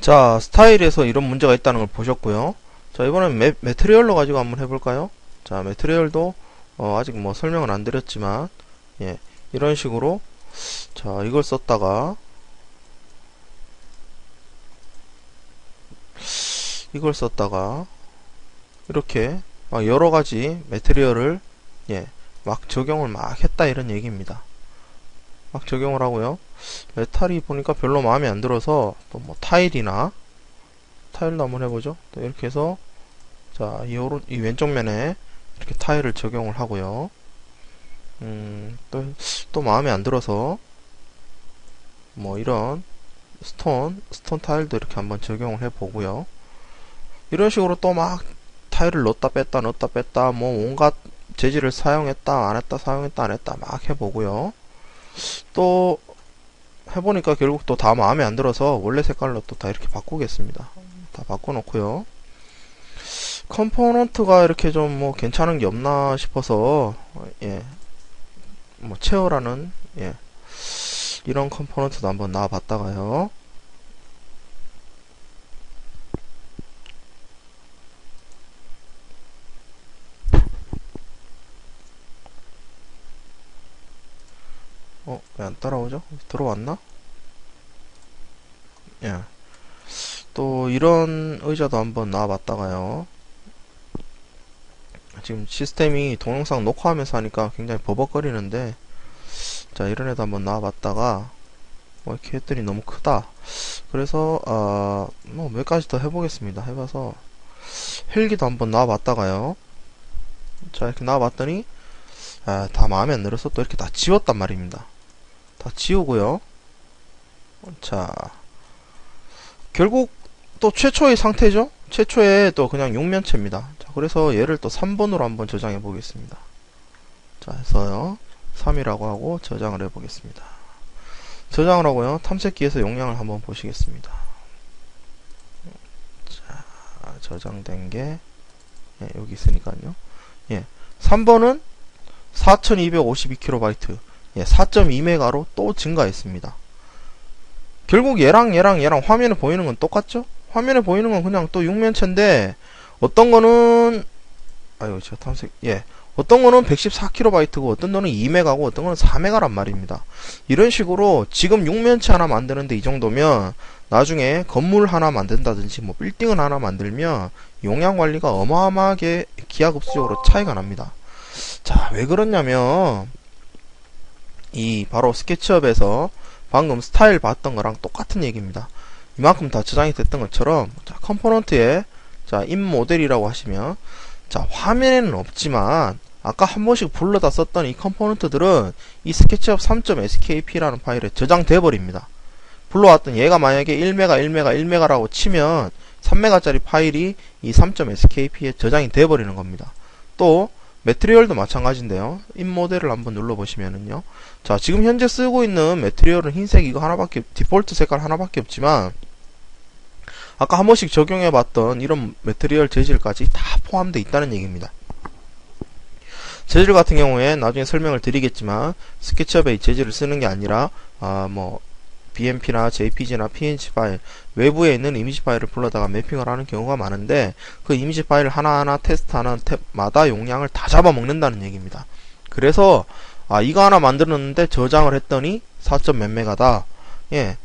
자, 스타일에서 이런 문제가 있다는 걸 보셨고요. 자, 이번엔 매, 매트리얼로 가지고 한번 해볼까요? 자, 매트리얼도 어, 아직 뭐 설명은 안 드렸지만, 예, 이런 식으로 자, 이걸 썼다가 이걸 썼다가 이렇게 막 여러 가지 매트리얼을 예, 막 적용을 막 했다 이런 얘기입니다. 막 적용을 하고요. 메탈이 보니까 별로 마음에 안 들어서 또 뭐 타일이나 타일도 한번 해보죠. 또 이렇게 해서 자, 이 오른 이 왼쪽 면에 이렇게 타일을 적용을 하고요. 음, 또, 또 마음에 안 들어서 뭐 이런 스톤, 스톤 타일도 이렇게 한번 적용을 해 보고요. 이런 식으로 또 막 타일을 넣었다 뺐다 넣었다 뺐다 뭐 온갖 재질을 사용했다 안 했다 사용했다 안 했다 막 해보고요. 또 해보니까 결국 또 다 마음에 안 들어서 원래 색깔로 또 다 이렇게 바꾸겠습니다. 다 바꿔놓고요. 컴포넌트가 이렇게 좀 뭐 괜찮은 게 없나 싶어서 예, 뭐 체어라는 예, 이런 컴포넌트도 한번 나와봤다가요. 어, 왜 안 따라오죠? 들어왔나? 예. 또 이런 의자도 한번 나와봤다가요. 지금 시스템이 동영상 녹화하면서 하니까 굉장히 버벅거리는데 자 이런 애도 한번 나와봤다가 뭐 이렇게 했더니 너무 크다 그래서 어, 뭐몇 가지 더 해보겠습니다 해봐서 헬기도 한번 나와봤다가요 자 이렇게 나와봤더니 아, 다 마음에 안 들어서 또 이렇게 다 지웠단 말입니다 다 지우고요. 자 결국 또 최초의 상태죠? 최초의 또 그냥 육면체입니다. 자 그래서 얘를 또 3번으로 한번 저장해 보겠습니다. 자 해서요. 3이라고 하고 저장을 해 보겠습니다. 저장을 하고요. 탐색기에서 용량을 한번 보시겠습니다. 자 저장된 게 예, 여기 있으니까요. 예 3번은 4252kB 예, 4.2메가로 또 증가했습니다 결국 얘랑 얘랑 얘랑 화면에 보이는 건 똑같죠 화면에 보이는 건 그냥 또 육면체인데 어떤 거는 아유 저 탐색 예 어떤 거는 114kB고 어떤 거는 2메가고 어떤 거는 4메가란 말입니다. 이런 식으로 지금 육면체 하나 만드는데 이 정도면 나중에 건물 하나 만든다든지 뭐 빌딩을 하나 만들면 용량 관리가 어마어마하게 기하급수적으로 차이가 납니다. 자, 왜 그러냐면 이 바로 스케치업에서 방금 스타일 봤던 거랑 똑같은 얘기입니다. 이만큼 다 저장이 됐던 것처럼 자, 컴포넌트에 자, 인 모델이라고 하시면 자, 화면에는 없지만 아까 한 번씩 불러다 썼던 이 컴포넌트들은 이 스케치업 3.skp라는 파일에 저장돼 버립니다. 불러왔던 얘가 만약에 1메가 1메가 1메가라고 치면 3메가짜리 파일이 이 3.skp에 저장이 돼 버리는 겁니다. 또 매트리얼도 마찬가지인데요. 인 모델을 한번 눌러보시면은요. 자, 지금 현재 쓰고 있는 매트리얼은 흰색 이거 하나밖에 디폴트 색깔 하나밖에 없지만 아까 한 번씩 적용해봤던 이런 매트리얼 재질까지 다 포함되어 있다는 얘기입니다. 재질 같은 경우에 나중에 설명을 드리겠지만 스케치업에 이 재질을 쓰는 게 아니라 아 뭐 BMP나 JPG나 PNG 파일 외부에 있는 이미지 파일을 불러다가 매핑을 하는 경우가 많은데 그 이미지 파일 하나하나 테스트하는 탭마다 용량을 다 잡아먹는다는 얘기입니다. 그래서 아 이거 하나 만들었는데 저장을 했더니 4점 몇 메가다. 예.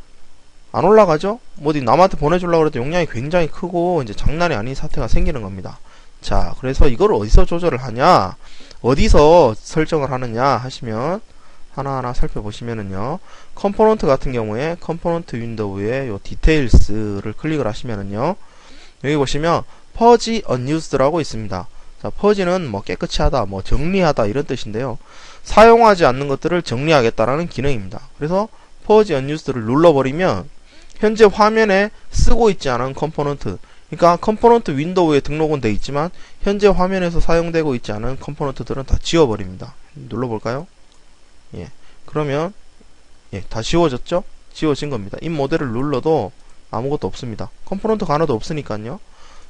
안 올라가죠? 뭐 어디 남한테 보내주려고 해도 용량이 굉장히 크고 이제 장난이 아닌 사태가 생기는 겁니다. 자, 그래서 이걸 어디서 조절을 하냐? 어디서 설정을 하느냐 하시면 하나하나 살펴보시면은요. 컴포넌트 같은 경우에 컴포넌트 윈도우에 요 디테일스를 클릭을 하시면은요. 여기 보시면 퍼지 unUsed라고 있습니다. 자, 퍼지는 뭐 깨끗이 하다, 뭐 정리하다 이런 뜻인데요. 사용하지 않는 것들을 정리하겠다라는 기능입니다. 그래서 퍼지 unUsed를 눌러버리면 현재 화면에 쓰고 있지 않은 컴포넌트 그러니까 컴포넌트 윈도우에 등록은 돼 있지만 현재 화면에서 사용되고 있지 않은 컴포넌트들은 다 지워버립니다. 눌러볼까요? 예. 그러면 예, 다 지워졌죠? 지워진 겁니다. 이 모델을 눌러도 아무것도 없습니다. 컴포넌트가 하나도 없으니까요.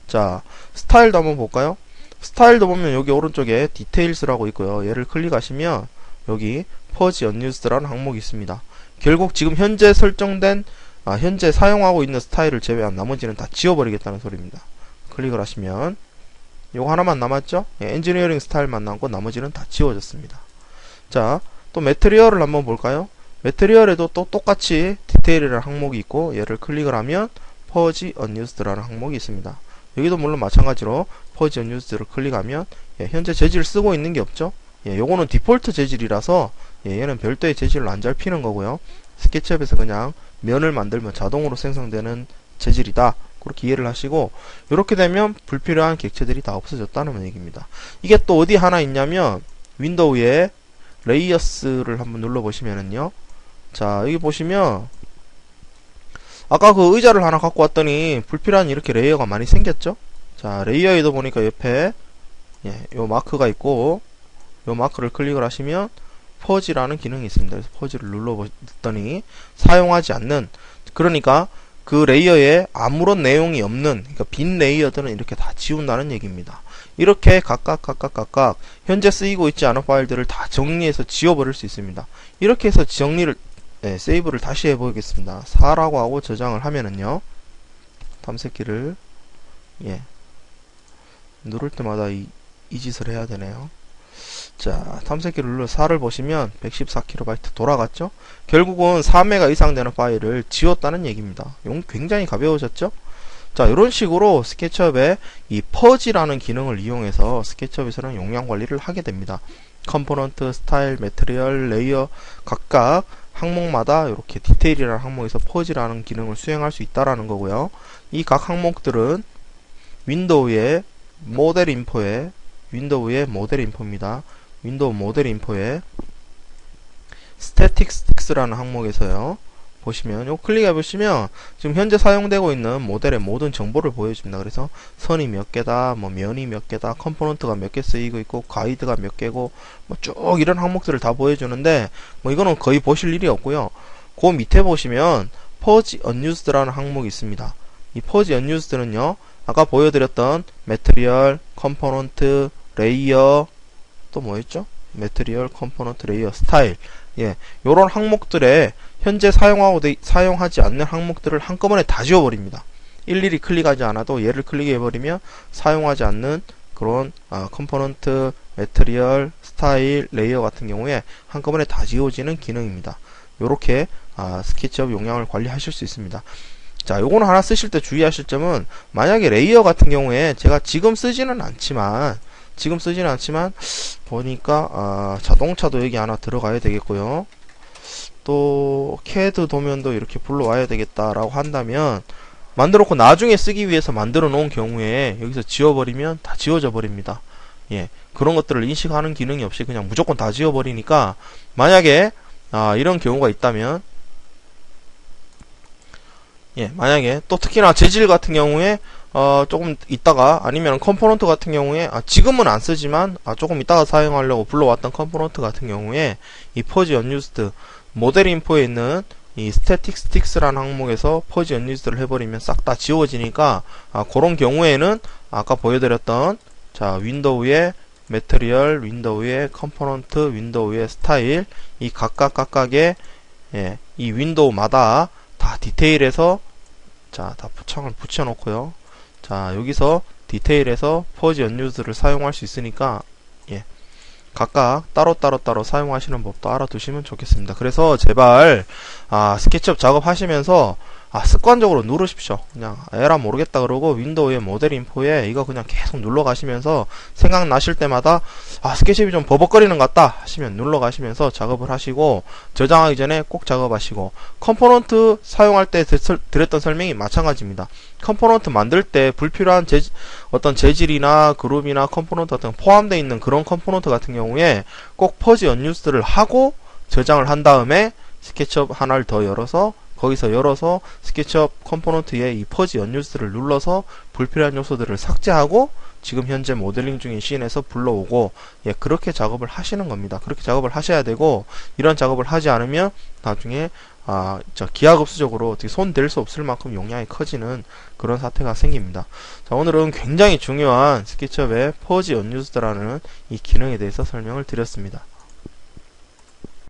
자, 스타일도 한번 볼까요? 스타일도 보면 여기 오른쪽에 디테일스라고 있고요. 얘를 클릭하시면 여기 퍼지 언유스드라는 항목이 있습니다. 결국 지금 현재 설정된 아, 현재 사용하고 있는 스타일을 제외한 나머지는 다 지워버리겠다는 소리입니다. 클릭을 하시면 요거 하나만 남았죠? 예, 엔지니어링 스타일만 남고 나머지는 다 지워졌습니다. 자, 또 매트리얼을 한번 볼까요? 매트리얼에도 또 똑같이 디테일이라는 항목이 있고 얘를 클릭을 하면 퍼지 언유스드라는 항목이 있습니다. 여기도 물론 마찬가지로 퍼지 언유스드를 클릭하면 예, 현재 재질을 쓰고 있는 게 없죠? 예, 요거는 디폴트 재질이라서 예, 얘는 별도의 재질로 안잘 피는 거고요. 스케치업에서 그냥 면을 만들면 자동으로 생성되는 재질이다. 그렇게 이해를 하시고 이렇게 되면 불필요한 객체들이 다 없어졌다는 얘기입니다. 이게 또 어디 하나 있냐면 윈도우에 레이어스를 한번 눌러 보시면은요. 자, 여기 보시면 아까 그 의자를 하나 갖고 왔더니 불필요한 이렇게 레이어가 많이 생겼죠? 자, 레이어에도 보니까 옆에 예, 요 마크가 있고 요 마크를 클릭을 하시면 퍼지라는 기능이 있습니다. 그래서 퍼지를 눌러봤더니 사용하지 않는 그러니까 그 레이어에 아무런 내용이 없는 그러니까 빈 레이어들은 이렇게 다 지운다는 얘기입니다. 이렇게 각각 각각 각각 현재 쓰이고 있지 않은 파일들을 다 정리해서 지워버릴 수 있습니다. 이렇게 해서 정리를 네, 세이브를 다시 해보겠습니다. 4라고 하고 저장을 하면은요 탐색기를 예 누를 때마다 이, 이 짓을 해야 되네요. 자, 탐색기를 눌러 4를 보시면 114KB 돌아갔죠? 결국은 4메가 이상 되는 파일을 지웠다는 얘기입니다. 용 굉장히 가벼워졌죠? 자, 이런 식으로 스케치업의 이 퍼지라는 기능을 이용해서 스케치업에서는 용량 관리를 하게 됩니다. 컴포넌트, 스타일, 매트리얼, 레이어 각각 항목마다 이렇게 디테일이라는 항목에서 퍼지라는 기능을 수행할 수 있다라는 거고요. 이 각 항목들은 윈도우의 모델 인포에 윈도우의 모델 인포입니다. 윈도우 모델 인포에 스태틱스틱스라는 항목에서요. 보시면 요 클릭해 보시면 지금 현재 사용되고 있는 모델의 모든 정보를 보여줍니다. 그래서 선이 몇 개다, 뭐 면이 몇 개다, 컴포넌트가 몇 개 쓰이고 있고 가이드가 몇 개고 뭐 쭉 이런 항목들을 다 보여주는데 뭐 이거는 거의 보실 일이 없고요. 그 밑에 보시면 퍼지 언유스드라는 항목이 있습니다. 이 퍼지 언유스드는요. 아까 보여드렸던 매트리얼, 컴포넌트, 레이어 또 뭐였죠? 매트리얼, 컴포넌트, 레이어, 스타일 예, 요런 항목들에 현재 사용하고 되, 사용하지 않는 항목들을 한꺼번에 다 지워버립니다. 일일이 클릭하지 않아도 얘를 클릭해버리면 사용하지 않는 그런 아, 컴포넌트, 매트리얼, 스타일, 레이어 같은 경우에 한꺼번에 다 지워지는 기능입니다. 요렇게 아, 스케치업 용량을 관리하실 수 있습니다. 자, 요거는 하나 쓰실 때 주의하실 점은 만약에 레이어 같은 경우에 제가 지금 쓰지는 않지만 지금 쓰지는 않지만 보니까 아, 자동차도 여기 하나 들어가야 되겠고요. 또 CAD 도면도 이렇게 불러와야 되겠다라고 한다면 만들어 놓고 나중에 쓰기 위해서 만들어 놓은 경우에 여기서 지워버리면 다 지워져 버립니다. 예, 그런 것들을 인식하는 기능이 없이 그냥 무조건 다 지워버리니까 만약에 아, 이런 경우가 있다면 예, 만약에 또 특히나 재질 같은 경우에 어, 조금 있다가 아니면 컴포넌트 같은 경우에 아, 지금은 안 쓰지만 아, 조금 있다가 사용하려고 불러왔던 컴포넌트 같은 경우에 이 퍼지 언유스드 모델 인포에 있는 이 스태틱 스틱스라는 항목에서 퍼지 언유스드를 해버리면 싹 다 지워지니까 아, 그런 경우에는 아까 보여드렸던 자 윈도우의 매트리얼, 윈도우의 컴포넌트, 윈도우의 스타일 이 각각 각각의 예, 이 윈도우마다 다 디테일에서 자다 부착을 붙여놓고요. 자 여기서 디테일에서 퍼지 언유즈를 사용할 수 있으니까 예 각각 따로따로 따로 사용하시는 법도 알아두시면 좋겠습니다. 그래서 제발 아 스케치업 작업하시면서 아 습관적으로 누르십시오. 그냥 에라 모르겠다 그러고 윈도우의 모델 인포에 이거 그냥 계속 눌러 가시면서 생각나실 때마다 아 스케치업이 좀 버벅거리는 것 같다 하시면 눌러 가시면서 작업을 하시고 저장하기 전에 꼭 작업하시고 컴포넌트 사용할 때 드렸던 설명이 마찬가지입니다. 컴포넌트 만들 때 불필요한 재질, 어떤 재질이나 그룹이나 컴포넌트 같은 포함되어 있는 그런 컴포넌트 같은 경우에 꼭 퍼지 언유스를 하고 저장을 한 다음에 스케치업 하나를 더 열어서 거기서 열어서 스케치업 컴포넌트에 이 퍼지 연유스를 눌러서 불필요한 요소들을 삭제하고 지금 현재 모델링 중인 씬에서 불러오고 예 그렇게 작업을 하시는 겁니다. 그렇게 작업을 하셔야 되고 이런 작업을 하지 않으면 나중에 아, 저 기하급수적으로 어떻게 손 댈 수 없을 만큼 용량이 커지는 그런 사태가 생깁니다. 자, 오늘은 굉장히 중요한 스케치업의 퍼지 언유스드라는 이 기능에 대해서 설명을 드렸습니다.